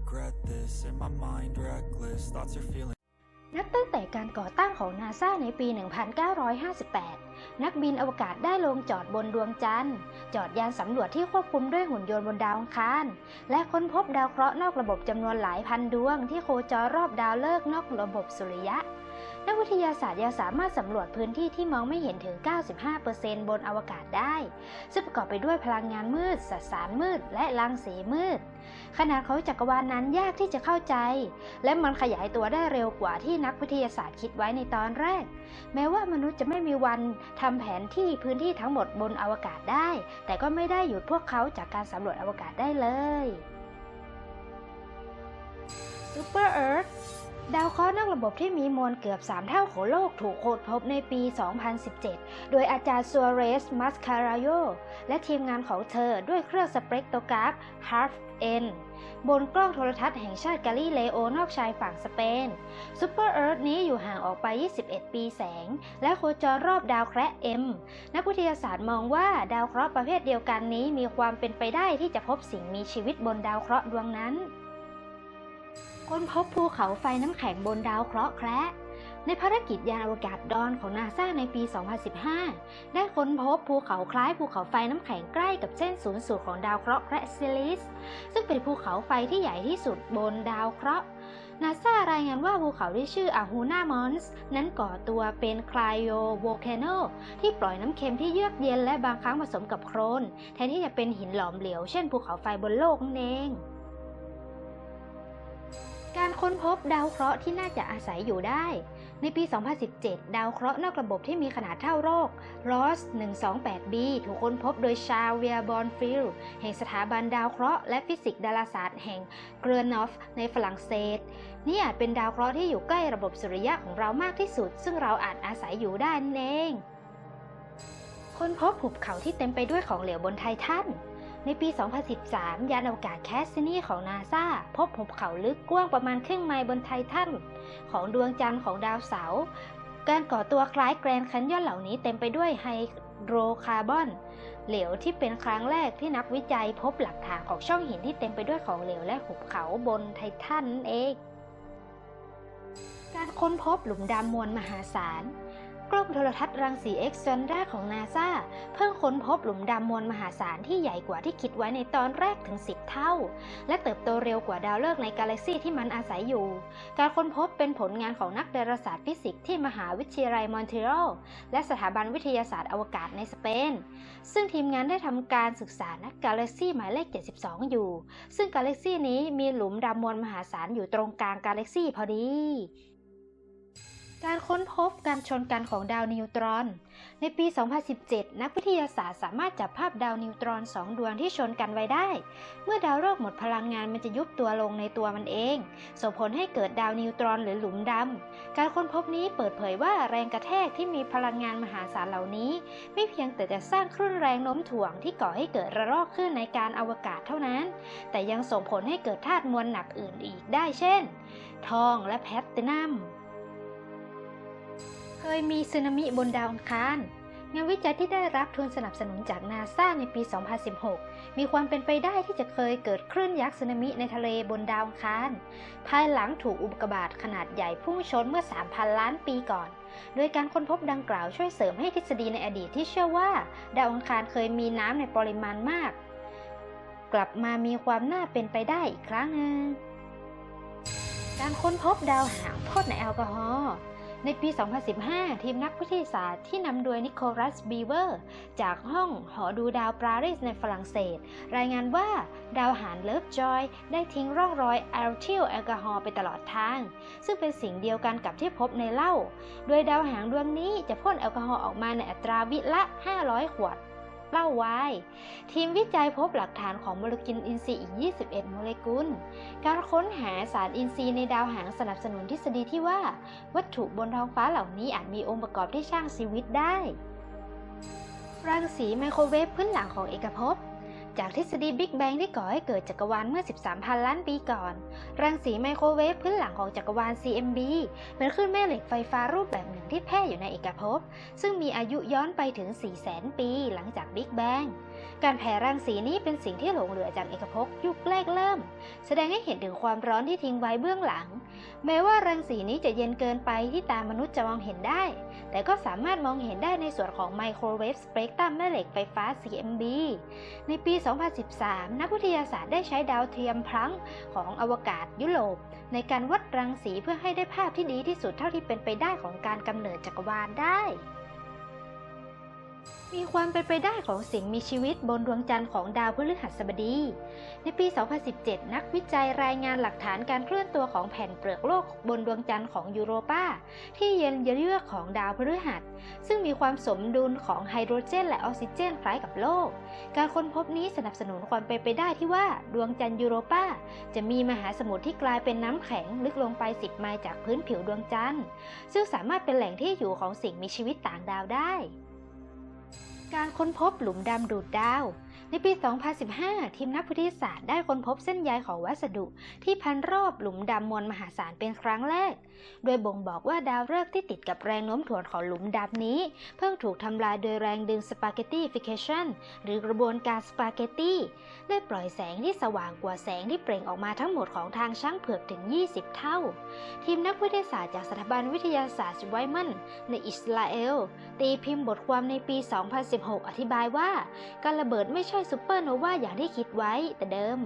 regret this. In my mind, reckless. Thoughts are feeling. นับตั้งแต่การก่อตั้งของนาซาในปี 1958 นักบินอวกาศได้ลงจอดบนดวงจันทร์ จอดยานสำรวจที่ควบคุมด้วยหุ่นยนต์บนดาวอังคาร และค้นพบดาวเคราะห์นอกระบบจำนวนหลายพันดวงที่โคจรรอบดาวฤกษ์นอกระบบสุริยะ นักวิทยาศาสตร์ยังสามารถสำรวจพื้นที่ที่มองไม่เห็นถึง 95%บนอวกาศได้ ซึ่งประกอบไปด้วยพลังงานมืด สสารมืด และรังสีมืด ขนาดของจักรวาลนนั้นยากที่จะเข้าใจ และมันขยายตัวได้เร็วกว่าที่นักวิทยาศาสตร์คิดไว้ในตอนแรก แม้ว่ามนุษย์จะไม่มีวันทำแผนที่พื้นที่ทั้งหมดบนอวกาศได้ แต่ก็ไม่ได้หยุดพวกเขาจากการสำรวจอวกาศได้เลย Super Earth ดาวเคราะห์นอกระบบที่มีมวลเกือบ 3 เท่าของโลกถูกค้นพบในปี 2017 โดยอาจารย์ซัวเรส มัสคาราโย และทีมงานของเธอด้วยเครื่องสเปกโตกราฟ HARF-N บนกล้องโทรทัศน์แห่งชาติกาลิเลโอนอกชายฝั่งสเปนซูเปอร์เอิร์ธนี้อยู่ห่างออกไป 21 ปีแสง และโคจรรอบดาวแคระ M นักวิทยาศาสตร์มองว่าดาวเคราะห์ประเภทเดียวกันนี้มีความเป็นไปได้ที่จะพบสิ่งมีชีวิตบนดาวเคราะห์ดวงนั้น ค้นพบภูเขาไฟน้ำแข็งบนดาวเคราะห์แคระในภารกิจยานอวกาศดอนของนาซาในปี 2015 ได้ค้นพบภูเขาคล้ายภูเขาไฟน้ำแข็งใกล้กับเส้นศูนย์สูตรของดาวเคราะห์แคระซิลิส ซึ่งเป็นภูเขาไฟที่ใหญ่ที่สุดบนดาวเคราะห์นาซารายงานว่าภูเขาที่ชื่ออาฮูนามอนส์นั้นก่อตัวเป็นคลายโยโวลแคนโนที่ปล่อยน้ำเค็มที่เยือกเย็นและบางครั้งผสมกับโครน แทนที่จะเป็นหินหลอมเหลวเช่นภูเขาไฟบนโลกนั่นเอง การค้นพบดาวเคราะห์ที่น่าจะอาศัยอยู่ได้ ในปี 2017 ดาวเคราะห์นอกระบบที่มีขนาดเท่าโลก ROS 128b ถูกค้นพบโดยชาเวียบอนฟิลแห่งสถาบันดาวเคราะห์และฟิสิกส์ดาราศาสตร์แห่งเกรนอฟในฝรั่งเศส นี่อาจเป็นดาวเคราะห์ที่อยู่ใกล้ระบบสุริยะของเรามากที่สุด ซึ่งเราอาจอาศัยอยู่ได้นั่นเอง ค้นพบหุบเขาที่เต็มไปด้วยของเหลวบนไททัน ในปี 2013 ยานอวกาศแคสซินีของนาซาพบหุบเขาลึกกว้างประมาณครึ่งไมล์บนไททันของดวงจันทร์ของดาวเสาร์การก่อตัวคล้ายแกรนด์แคนยอนเหล่านี้เต็มไปด้วยไฮโดรคาร์บอน เหลวที่เป็นครั้งแรกที่นักวิจัยพบหลักฐานของช่องหินที่เต็มไปด้วยของเหลวและหุบเขาบนไททันนั่นเอง การค้นพบหลุมดำมวลมหาศาล กล้องโทรทัศน์รังสีเอ็กซ์ซอนดาของนาซาเพิ่งค้นพบหลุมดำมวลมหาศาลที่ใหญ่กว่าที่คิดไว้ในตอนแรกถึง 10 เท่า และเติบโตเร็วกว่าดาวฤกษ์ในกาแล็กซีที่มันอาศัยอยู่ การค้นพบเป็นผลงานของนักดาราศาสตร์ฟิสิกส์ที่มหาวิทยาลัยมอนทรีออลและสถาบันวิทยาศาสตร์อวกาศในสเปน ซึ่งทีมงานได้ทำการศึกษานักกาแล็กซีหมายเลข 72 อยู่ ซึ่งกาแล็กซีนี้มีหลุมดำมวลมหาศาลอยู่ตรงกลางกาแล็กซีพอดี การค้นพบการชนกันของดาวนิวตรอน ในปี 2017 นักวิทยาศาสตร์สามารถจับภาพดาวนิวตรอนสองดวงที่ชนกันไว้ได้ เมื่อดาวฤกษ์หมดพลังงานมันจะยุบตัวลงในตัวมันเอง ส่งผลให้เกิดดาวนิวตรอนหรือหลุมดำ การค้นพบนี้เปิดเผยว่าแรงกระแทกที่มีพลังงานมหาศาลเหล่านี้ ไม่เพียงแต่จะสร้างคลื่นแรงโน้มถ่วงที่ก่อให้เกิดระลอกคลื่นในการอวกาศเท่านั้น แต่ยังส่งผลให้เกิดธาตุมวลหนักอื่นอีกได้เช่น ทองและแพลตินัม เคยมีสึนามิบนดาวอังคารงานวิจัยที่ได้รับทุนสนับสนุนจากนาซาในปี 2016 มีความเป็นไปได้ที่จะเคยเกิดคลื่นยักษ์สึนามิในทะเลบนดาวอังคาร ภายหลังถูกอุกกาบาตขนาดใหญ่พุ่งชนเมื่อ 3,000 ล้านปีก่อน โดยการค้นพบดังกล่าวช่วยเสริมให้ทฤษฎีในอดีตที่เชื่อว่า ดาวอังคารเคยมีน้ำในปริมาณมาก กลับมามีความน่าเป็นไปได้อีกครั้งหนึ่งการค้นพบดาวหางพ่นในแอลกอฮอล์ ในปี 2015 ทีมนักวิทยาศาสตร์ที่นำโดยนิโคลัส บีเวอร์ จากห้องหอดูดาวปารีสในฝรั่งเศส รายงานว่าดาวหางเลิฟจอย ได้ทิ้งร่องรอยแอลทิลแอลกอฮอล์ไปตลอดทาง ซึ่งเป็นสิ่งเดียวกันกับที่พบในเหล้า โดยดาวหางดวงนี้จะพ่นแอลกอฮอล์ออกมาในอัตราวิละ 500 ขวด เหล้าไวน์ ทีมวิจัยพบหลักฐานของโมเลกุลอินทรีย์อีก 21 โมเลกุล การค้นหาสารอินทรีย์ในดาวหางสนับสนุนทฤษฎีที่ว่า วัตถุบนท้องฟ้าเหล่านี้อาจมีองค์ประกอบที่สร้างชีวิตได้ รังสีไมโครเวฟพื้นหลังของเอกภพ จากทฤษฎีบิ๊กแบงที่ก่อให้เกิดจักรวาลเมื่อ 13,000 ล้านปีก่อน รังสีไมโครเวฟพื้นหลังของจักรวาล CMB เป็นคลื่นแม่เหล็กไฟฟ้ารูปแบบหนึ่งที่แพร่อยู่ในเอกภพ ซึ่งมีอายุย้อนไปถึง 400,000 ปีหลังจากบิ๊กแบง การแผ่รังสีนี้เป็นสิ่งที่หลงเหลือจากเอกภพยุคแรกเริ่ม แสดงให้เห็นถึงความร้อนที่ทิ้งไว้เบื้องหลัง แม้ว่ารังสีนี้จะเย็นเกินไปที่ตามนุษย์จะมองเห็นได้ แต่ก็สามารถมองเห็นได้ในส่วนของไมโครเวฟสเปกตรัมแม่เหล็กไฟฟ้า CMB ในปี 2013 นักวิทยาศาสตร์ได้ใช้ดาวเทียมพลังของอวกาศยุโรป ในการวัดรังสีเพื่อให้ได้ภาพที่ดีที่สุดเท่าที่เป็นไปได้ของการกำเนิดจักรวาลได้ มีความเป็นไปได้ของสิ่งมีชีวิตบนดวงจันทร์ของดาวพฤหัสบดี ในปี 2017 นักวิจัยรายงานหลักฐานการเคลื่อนตัวของแผ่นเปลือกโลกบนดวงจันทร์ของยูโรปาที่เย็นเยือกของดาวพฤหัส ซึ่งมีความสมดุลของไฮโดรเจนและออกซิเจนคล้ายกับโลก การค้นพบนี้สนับสนุนความเป็นไปได้ที่ว่าดวงจันทร์ยูโรปาจะมีมหาสมุทรที่กลายเป็นน้ำแข็งลึกลงไป 10 ไมล์จากพื้นผิวดวงจันทร์ ซึ่งสามารถเป็นแหล่งที่อยู่ของสิ่งมีชีวิตต่างดาวได้ การค้นพบหลุมดำดูดดาว ในปี 2015 ทีมนักวิทยาศาสตร์ได้ค้นพบเส้นใยของวัสดุ ที่พันรอบหลุมดำมวลมหาศาลเป็นครั้งแรก โดยบ่งบอกว่าดาวฤกษ์ที่ติดกับแรงโน้มถ่วงของหลุมดำนี้ เพิ่งถูกทำลายโดยแรงดึงสปาเกตตีฟิเคชันหรือกระบวนการสปาเกตตีได้ปล่อยแสงที่สว่างกว่าแสงที่เปล่งออกมาทั้งหมดของทางช่างเผือกถึง 20 เท่า ทีมนักวิทยาศาสตร์จากสถาบันวิทยาศาสตร์ไวมันในอิสราเอลตีพิมพ์บทความในปี 201 16 อธิบายว่าการระเบิดไม่ใช่ซูเปอร์โนวาอย่างที่คิดไว้แต่เดิม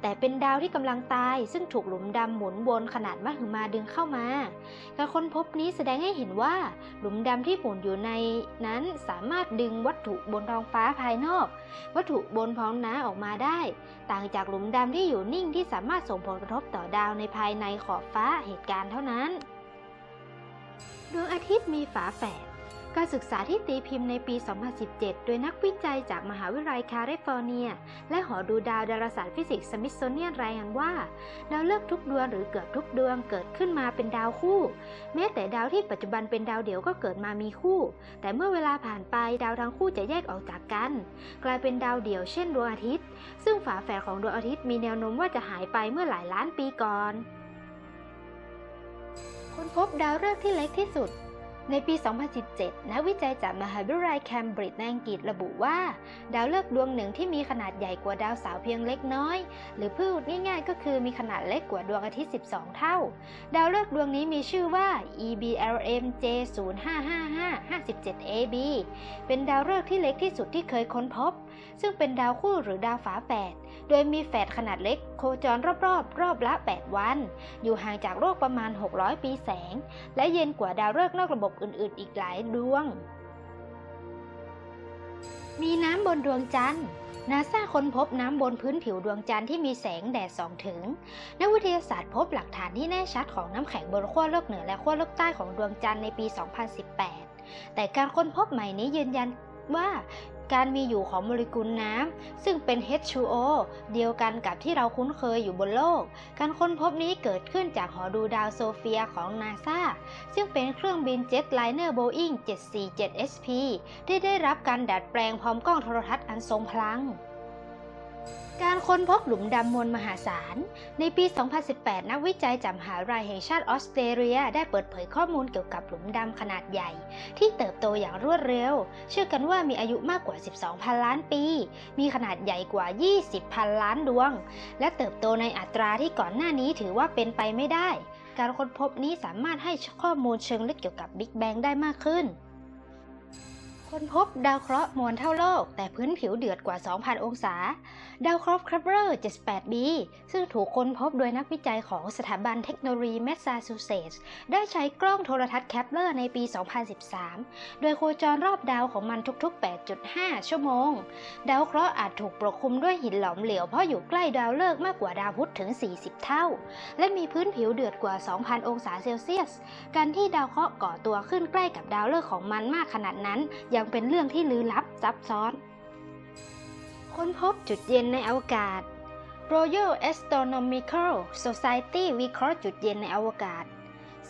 แต่เป็นดาวที่กำลังตายซึ่งถูกหลุมดำหมุนวนขนาดมหึมาดึงเข้ามา การค้นพบนี้แสดงให้เห็นว่า หลุมดำที่หมุนอยู่ในนั้นสามารถดึงวัตถุบนท้องฟ้าภายนอก วัตถุบนท้องน้าออกมาได้ ต่างจากหลุมดำที่อยู่นิ่งที่สามารถส่งผลกระทบต่อดาวในภายในขอบฟ้าเหตุการณ์เท่านั้นดวงอาทิตย์มีฝาแฝด การศึกษาที่ตีพิมพ์ในปี 2017 โดยนักวิจัยจากมหาวิทยาลัยแคลิฟอร์เนีย และหอดูดาวดาราศาสตร์ฟิสิกส์สมิธโซเนียนรายงานว่า ดาวฤกษ์ทุกดวงหรือเกือบทุกดวงเกิดขึ้นมาเป็นดาวคู่ แม้แต่ดาวที่ปัจจุบันเป็นดาวเดี่ยวก็เกิดมามีคู่ แต่เมื่อเวลาผ่านไปดาวทั้งคู่จะแยกออกจากกัน กลายเป็นดาวเดี่ยวเช่นดวงอาทิตย์ ซึ่งฝาแฝดของดวงอาทิตย์มีแนวโน้มว่าจะหายไปเมื่อหลายล้านปีก่อนค้นพบดาวฤกษ์ที่เล็กที่สุด ในปี 2017 นักวิจัยจากมหาวิทยาลัยแคมบริดจ์ในอังกฤษระบุว่า ดาวฤกษ์ดวงหนึ่งที่มีขนาดใหญ่กว่าดาวเสาร์เพียงเล็กน้อย หรือพูดง่ายๆ ก็คือมีขนาดเล็กกว่าดวงอาทิตย์ 12 เท่า ดาวฤกษ์ดวงนี้มีชื่อว่า EBLM J055557AB เป็นดาวฤกษ์ที่เล็กที่สุดที่เคยค้นพบ ซึ่งเป็นดาวคู่หรือดาวฝาแฝดโดยมีแฝดขนาดเล็ก โคจรรอบๆรอบละ 8 วัน อยู่ห่างจากโลกประมาณ 600 ปีแสง และเย็นกว่าดาวฤกษ์นอกระบบอื่นๆอีกหลายดวง มีน้ำบนดวงจันทร์นาซาค้นพบน้ำบนพื้นผิวดวงจันทร์ที่มีแสงแดดส่องถึง นักวิทยาศาสตร์พบหลักฐานที่แน่ชัดของน้ำแข็งบนขั้วโลกเหนือและขั้วโลกใต้ของดวงจันทร์ในปี 2018 แต่การค้นพบใหม่นี้ยืนยันว่า การมีอยู่ของโมเลกุลน้ำซึ่งเป็น H2O เดียวกันกับที่เราคุ้นเคยอยู่บนโลก การค้นพบนี้เกิดขึ้นจากหอดูดาวโซเฟียของนาซาซึ่งเป็นเครื่องบินเจ็ตไลเนอร์โบอิ้ง747 SP ที่ได้รับการดัดแปลงพร้อมกล้องโทรทัศน์อันทรงพลัง การค้นพบหลุมดำมวลมหาศาล ในปี 2018 นักวิจัยจากมหาวิทยาลัยแห่งชาติออสเตรเลีย ได้เปิดเผยข้อมูลเกี่ยวกับหลุมดำขนาดใหญ่ ที่เติบโตอย่างรวดเร็ว เชื่อกันว่ามีอายุมากกว่า 12,000 ล้านปี มีขนาดใหญ่กว่า 20,000 ล้านดวง และเติบโตในอัตราที่ก่อนหน้านี้ถือว่าเป็นไปไม่ได้ การค้นพบนี้สามารถให้ข้อมูลเชิงลึกเกี่ยวกับบิ๊กแบงได้มากขึ้น ค้นพบดาวเคราะห์มวลเท่าโลก แต่พื้นผิวเดือดกว่า 2,000 องศา ดาวเคราะห์คราฟเวอร์ 78b ซึ่งถูกค้นพบโดยนักวิจัยของสถาบันเทคโนโลยีแมสซาชูเซตส์ได้ใช้กล้องโทรทัศน์แคปเลอร์ในปี 2013 โดยโคจรรอบดาวของมันทุก ๆ 8.5 ชั่วโมง ดาวเคราะห์อาจถูกปกคลุมด้วยหินหลอมเหลวเพราะอยู่ใกล้ดาวฤกษ์มากกว่าดาวพุธถึง 40 เท่า และมีพื้นผิวเดือดกว่า 2,000 องศาเซลเซียส การที่ดาวเคราะห์ก่อตัวขึ้นใกล้กับดาวฤกษ์ของมันมากขนาดนั้นยังเป็นเรื่องที่ลึกลับซับซ้อน ค้นพบจุดเย็นในอวกาศ Royal Astronomical Society วิเคราะห์จุดเย็นในอวกาศ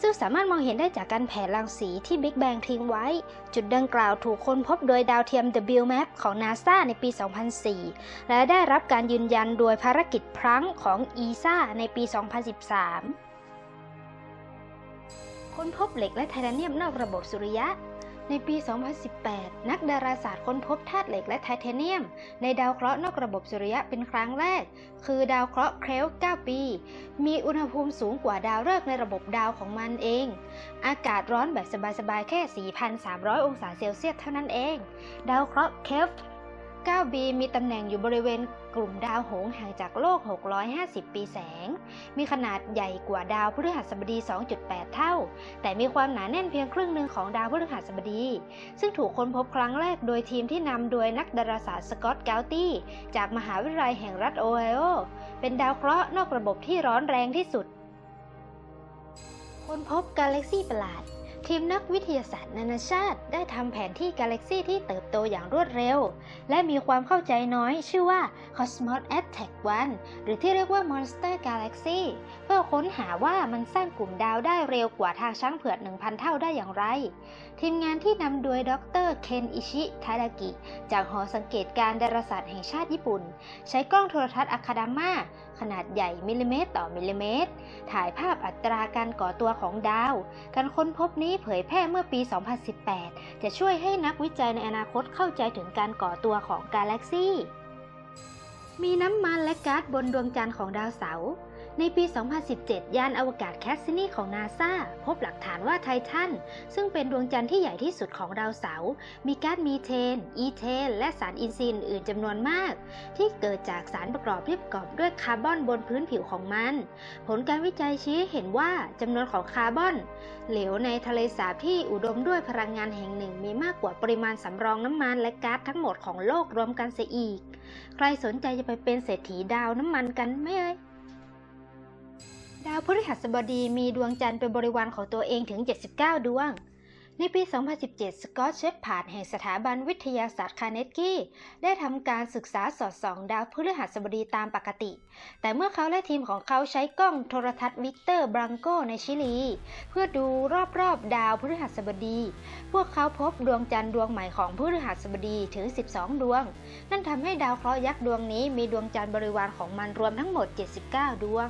ซึ่งสามารถมองเห็นได้จากการแผ่รังสีที่บิ๊กแบงทิ้งไว้ จุดดังกล่าวถูกค้นพบโดยดาวเทียม WMAP ของ NASA ในปี 2004 และได้รับการยืนยันโดยภารกิจพลังของ ESA ในปี 2013 ค้นพบเหล็กและไทเทเนียมนอกระบบสุริยะ ในปี 2018 นักดาราศาสตร์ค้นพบธาตุเหล็กและไทเทเนียม ในดาวเคราะห์นอกระบบสุริยะเป็นครั้งแรก คือดาวเคราะห์เครล9ปี มีอุณหภูมิสูงกว่าดาวฤกษ์ในระบบดาวของมันเอง อากาศร้อนแบบสบายๆ แค่ 4,300 องศาเซลเซียสเท่านั้นเอง ดาวเคราะห์เคลฟ์ 9b มีตำแหน่งอยู่บริเวณ กลุ่มดาวหงห่างจากโลก 650 ปีแสง มีขนาดใหญ่กว่าดาวพฤหัสบดี 2.8 เท่า แต่มีความหนาแน่นเพียงครึ่งหนึ่งของดาวพฤหัสบดี ซึ่งถูกค้นพบครั้งแรกโดยทีมที่นำโดยนักดาราศาสตร์สกอตต์เกลตี้ จากมหาวิทยาลัยแห่งรัฐโอไฮโอ เป็นดาวเคราะห์นอกระบบที่ร้อนแรงที่สุด ค้นพบกาแล็กซี่ประหลาด ทีมนักวิทยาศาสตร์นานาชาติ ได้ทำแผนที่กาแล็กซี่ที่เติบโตอย่างรวดเร็ว และมีความเข้าใจน้อยชื่อว่า Cosmos Attack 1 หรือที่เรียกว่า Monster Galaxy เพื่อค้นหาว่ามันสร้างกลุ่มดาวได้เร็วกว่าทางช้างเผือก1,000 เท่าได้อย่างไร ทีมงานที่นำโดยดรเคนอิชิทาดากิ จากหอสังเกตการณ์ดาราศาสตร์แห่งชาติญี่ปุ่น ใช้กล้องโทรทัศน์อะคาดาม่าขนาดใหญ่มิลลิเมตรต่อมิลลิเมตร ถ่ายภาพอัตราการก่อตัวของดาว การค้นพบนี้เผยแพร่เมื่อปี 2018 จะช่วยให้นักวิจัยในอนาคตเข้าใจถึงการก่อตัวของกาแล็กซี่ มีน้ำมันและก๊าซบนดวงจันทร์ของดาวเสาร์ ในปี 2017 ยานอวกาศแคสซินีของนาซาพบหลักฐานว่าไททัน ซึ่งเป็นดวงจันทร์ที่ใหญ่ที่สุดของดาวเสาร์มีก๊าซมีเทน อีเทน และสารอินทรีย์อื่นจำนวนมาก ที่เกิดจากสารประกอบที่ประกอบด้วยคาร์บอนบนพื้นผิวของมัน ผลการวิจัยชี้เห็นว่าจำนวนของคาร์บอน เหลวในทะเลสาบที่อุดมด้วยพลังงานแห่งหนึ่ง มีมากกว่าปริมาณสำรองน้ำมันและก๊าซทั้งหมดของโลกรวมกันเสียอีก ใครสนใจจะไปเป็นเศรษฐีดาวน้ำมันกันไหมเอ่ย ดาวพฤหัสบดีมีดวงจันทร์เป็นบริวารของตัวเองถึง 79 ดวง ในปี 2017 สกอตเชฟพาร์ดแห่งสถาบันวิทยาศาสตร์คาร์เนกกี้ได้ทำการศึกษาสอดส่องดาวพฤหัสบดีตามปกติ แต่เมื่อเขาและทีมของเขาใช้กล้องโทรทัศน์วิกเตอร์บรังโกในชิลี เพื่อดูรอบๆ ดาวพฤหัสบดี พวกเขาพบดวงจันทร์ดวงใหม่ของพฤหัสบดีถึง 12 ดวง นั่นทำให้ดาวเคราะห์ยักษ์ดวงนี้มีดวงจันทร์บริวารของมันรวมทั้งหมด 79 ดวง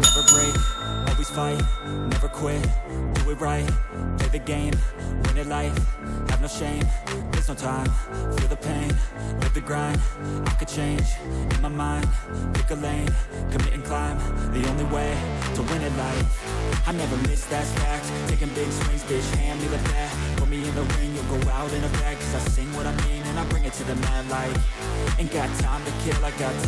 Never break, always fight, never quit, do it right, play the game, win it life, have no shame, there's no time, feel the pain, live the grind, I could change, in my mind, pick a lane, commit and climb, the only way to win it life, I never miss that's fact, taking big swings, bitch, hand me the bat, put me in the ring, you'll go out in a bag, cause I sing what I mean and I bring it to the mad light, ain't got time to kill, I got time